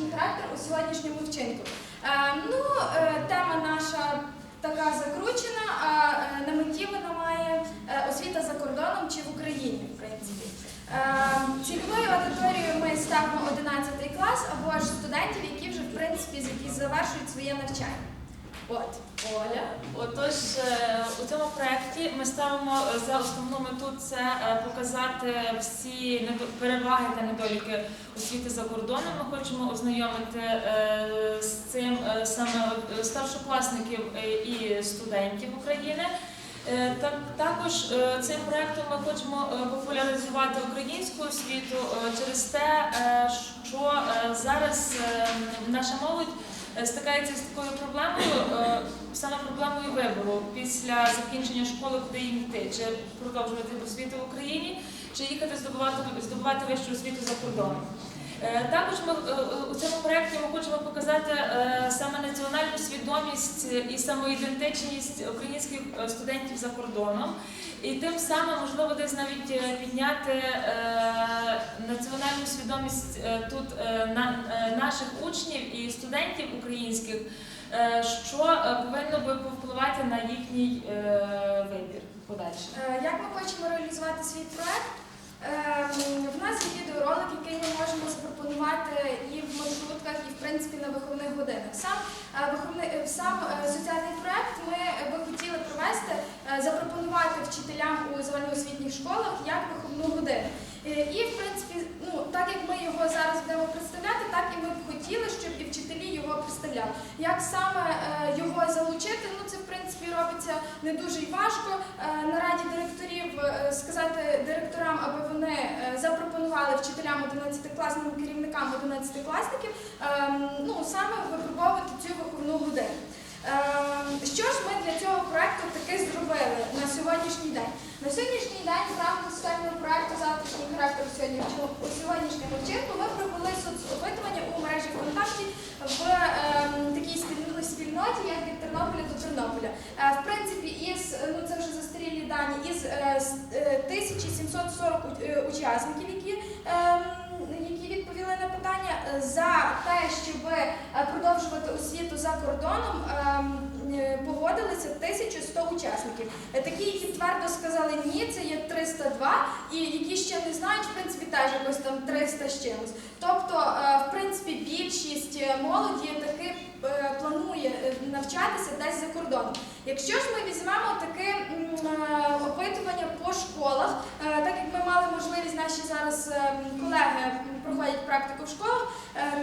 завтрашній характер у сьогоднішньому вчинку. Е, ну, е, тема наша така закручена, а е, на меті вона має освіта за кордоном чи в Україні, в принципі. Цільовою аудиторією ми ставимо 11 клас або ж студентів, які вже в принципі завершують своє навчання. От. Оля. Отож, е, у цьому проєкті ми ставимо е, за основну мету це е, показати всі переваги та недоліки освіти за кордоном. Ми хочемо ознайомити з цим саме старшокласників і студентів України. Так, також цим проєктом ми хочемо популяризувати українську освіту через те, що зараз наша молодь стикається з такою проблемою, е, саме проблемою вибору після закінчення школи, куди їм йти, чи продовжувати освіту в Україні, чи їхати здобувати здобувати вищу освіту за кордоном. Е, Також ми е, е, у цьому проєкті ми хочемо показати саме національну свідомість і самоідентичність українських студентів за кордоном, і тим самим можливо десь навіть підняти національну свідомість тут на наших учнів і студентів українських, що повинно би повпливати на їхній вибір подальший. Е, Як ми хочемо реалізувати свій проект? Ем, В нас є відеоролик, який ми можемо запропонувати і в маршрутках, і в принципі на виховних годинах. Сам е, виховний е, сам е, соціальний проект ми би хотіли провести, запропонувати вчителям у загальноосвітніх школах як виховну годину. Е, І в принципі, ну так як ми його зараз будемо представляти, так і ми б хотіли, щоб і вчителі його представляли. Як саме е, його залучити? Ну це в принципі робиться не дуже й важко. Е, На раді директорів сказати директорам, аби вони запропонували вчителям 11-класним керівникам 11-класників, ем, ну саме випробовувати цю виховну годину. Ем, Що ж ми для цього проекту таки зробили на сьогоднішній день? На сьогоднішній день в рамках завтрашній характер сьогодні- у сьогоднішньому вчинку ми провели соцопитування у мережі ВКонтакті в ем, такій спільно- спільноті, як від Тернополя до Тернополя. Е, в принципі, із ну це вже застарілі дані, із е, е, 1740 е, учасників, які, ем, які відповіли на питання е, за те, щоб е, продовжувати освіту за кордоном. е, Погодилися 1100 учасників. Е, Такі, які твердо сказали ні, це є 302, і які ще не знають, в принципі, теж якось там 300 з чимось. Тобто, е, в принципі, більшість е, молоді таки планує навчатися десь за кордоном. Якщо ж ми візьмемо таке опитування по школах, так як ми мали можливість, наші зараз колеги проходять практику в школах,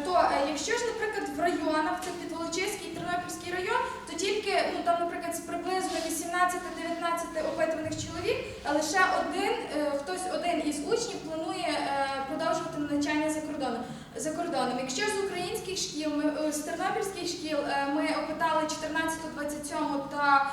то якщо ж, наприклад, в районах, це Підволочиський Тернопільський район, тільки ну там, наприклад, приблизно 18-19 опитуваних чоловік, а лише один, е, хтось один із учнів планує е, продовжувати навчання за кордоном. За кордоном. Якщо з українських тернопільських шкіл е, ми опитали 14, 27 та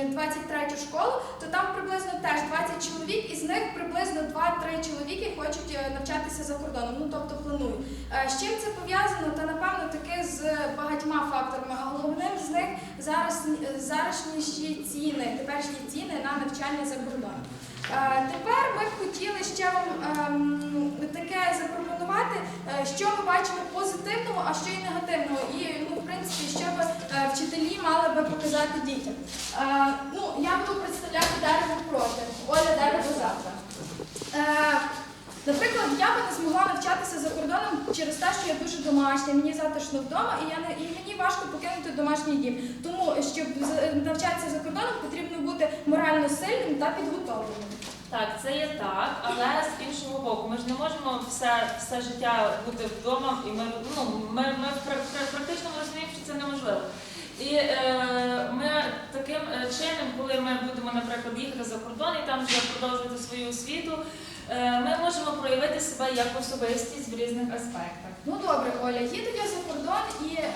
ем, 23 школу, то там приблизно теж 20 чоловік, із них приблизно 2-3 чоловіки хочуть е, навчатися за кордоном. Ну тобто планують. Е, З чим це пов'язано? Та напевно таки з багатьма факторами. А головним з них зараз зарашні ціни, теперішні ціни на навчання за кордоном. Тепер ми б хотіли ще вам ем, таке запропонувати, що ми бачимо позитивного, а що і негативного. І ну, в принципі, що б е, вчителі мали би показати дітям. Е, Ну, я буду представляти дерево проти, Оля дерево завтра. Е, Наприклад, я би не змогла навчатися за кордоном через те, що я дуже домашня, мені затишно вдома, і я не і мені важко покинути домашній дім. Тому щоб навчатися за кордоном, потрібно бути морально сильним та підготовленим. Так, це є так, але з іншого боку, ми ж не можемо все, все життя бути вдома, і ми, ну, ми, ми пр- пр- практично розуміємо, що це неможливо. І е, ми таким е, чином, коли ми будемо, наприклад, їхати за кордон і там вже продовжувати свою освіту, ми можемо проявити себе як особистість в різних аспектах. Ну добре, Оля, їду я за кордон і е,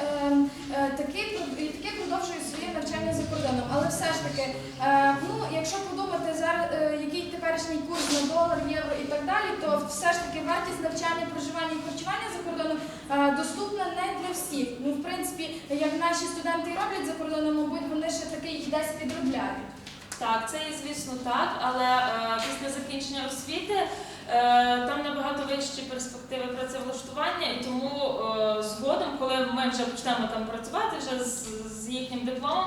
е, таки, і таки продовжую своє навчання за кордоном. Але все ж таки, е, ну якщо подумати зараз, е, який теперішній курс на долар, євро і так далі, то все ж таки вартість навчання, проживання і харчування за кордоном е, доступна не для всіх. Ну, в принципі, як наші студенти роблять за кордоном, мабуть, вони ще таки їх десь підробляють. Так, це є, звісно, так, але е, закінчення освіти е, там набагато вищі перспективи працевлаштування, і тому згодом, коли ми вже почнемо там працювати вже з, їхнім дипломом,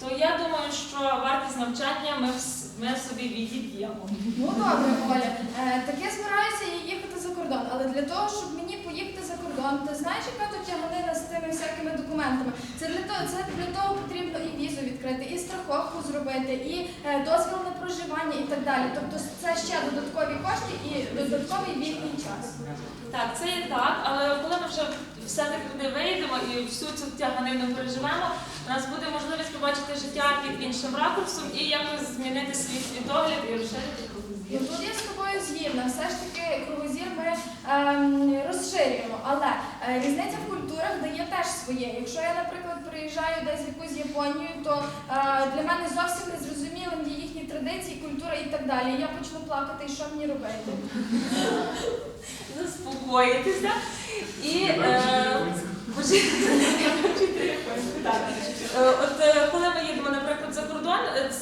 то я думаю, що вартість навчання ми, ми собі відіб'ємо. Ну добре, Оля. Е, так я збираюся їхати кордон, але для того, щоб мені поїхати за кордон, ти знаєш, яка тут тяганина з тими всякими документами? Це для того, це для того потрібно і візу відкрити, і страховку зробити, і е, дозвіл на проживання і так далі. Тобто це ще додаткові кошти і додатковий вільний час. Так, це і так, але коли ми вже все-таки туди вийдемо і всю цю тяганину переживемо, у нас буде можливість побачити життя під іншим ракурсом і якось змінити свій світогляд і розширити. Тут я з тобою згідна. Все ж таки кругозір ми ем, розширюємо, але е, різниця в культурах дає теж своє. Якщо я, наприклад, приїжджаю десь в якусь Японію, то е, для мене зовсім не зрозумілим є їхні традиції, культура і так далі. Я почну плакати, і що мені робити? Заспокоїтися і е,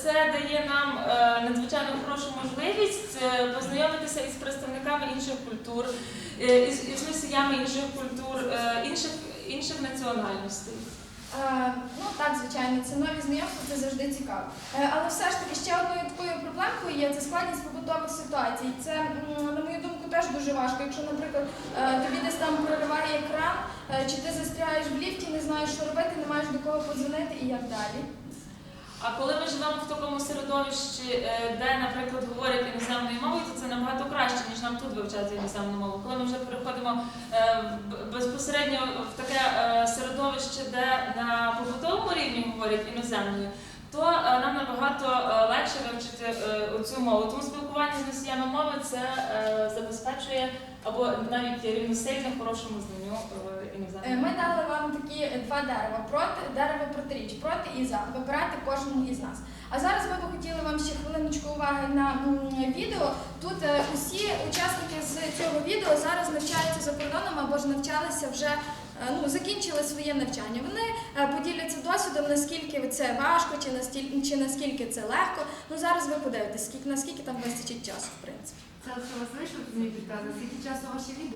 це дає нам е, надзвичайно хорошу можливість е, познайомитися із представниками інших культур, е, із, із носіями інших культур, інших, інших національностей. Ну так, звичайно, це нові знайомства, це завжди цікаво. Але все ж таки ще одною такою проблемкою є це складність побутових ситуацій. Це, на мою думку, теж дуже важко. Якщо, наприклад, тобі десь там прориває екран, чи ти застряєш в ліфті, не знаєш, що робити, не маєш до кого подзвонити і як далі. А коли ми живемо в такому середовищі, е, де, наприклад, говорять іноземною мовою, то це набагато краще, ніж нам тут вивчати іноземну мову. Коли ми вже переходимо е, безпосередньо в таке е, середовище, де на побутовому рівні говорять іноземною, то нам набагато легше вивчити цю мову. Тому спілкування з носіями мови це забезпечує або навіть рівносильне хорошому знанню е, Е, іноземної Ми дали вам такі е, два дерева проти дерево протиріч, проти і за. Вибирати кожному із нас. А зараз ми би хотіли вам ще хвилиночку уваги на відео. Тут е, усі учасники з цього відео зараз навчаються за кордоном або ж навчалися вже. Ну, закінчили своє навчання. Вони поділяться досвідом, наскільки це важко, чи настільки, чи наскільки це легко. Ну зараз ви подивитесь, скільки наскільки там вистачить часу, в принципі. Це все вас вийшло, мені підказує, скільки часу ваше відео?